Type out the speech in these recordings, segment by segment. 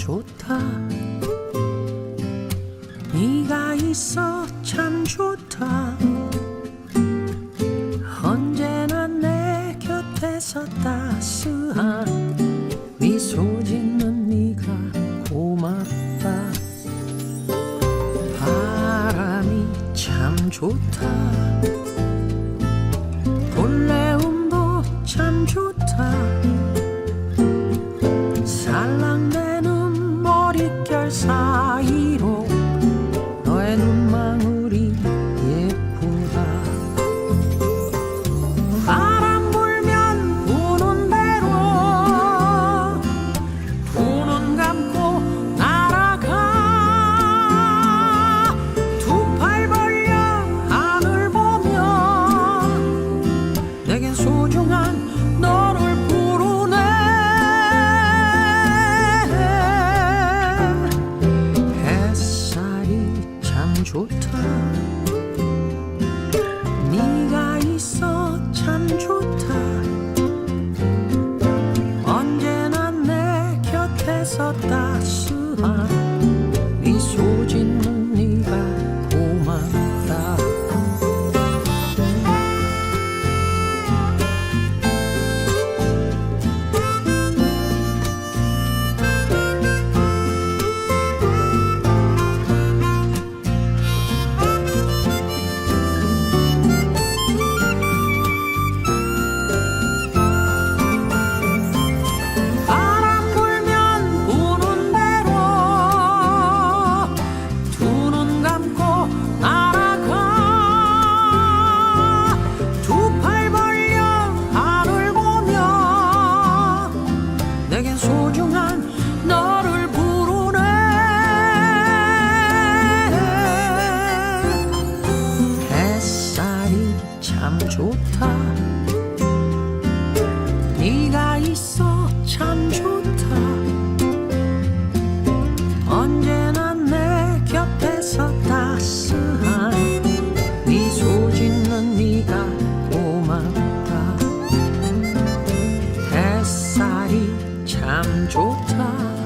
좋다. 네가 있어 참 좋다. 언제나 내 곁에서 따스한 미소 짓는 네가 고맙다. 바람이 참 좋다. 볼레음도 참 좋다 さった素肌 좋다. 네가 있어 참 좋다. 언제나 내 곁에서 따스한 네 소짓는 네가 고맙다. 햇살이 참 좋다.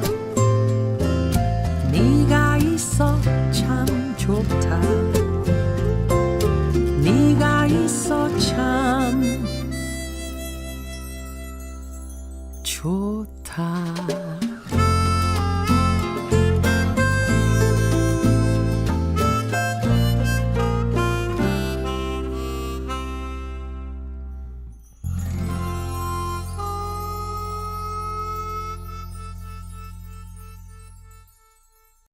time.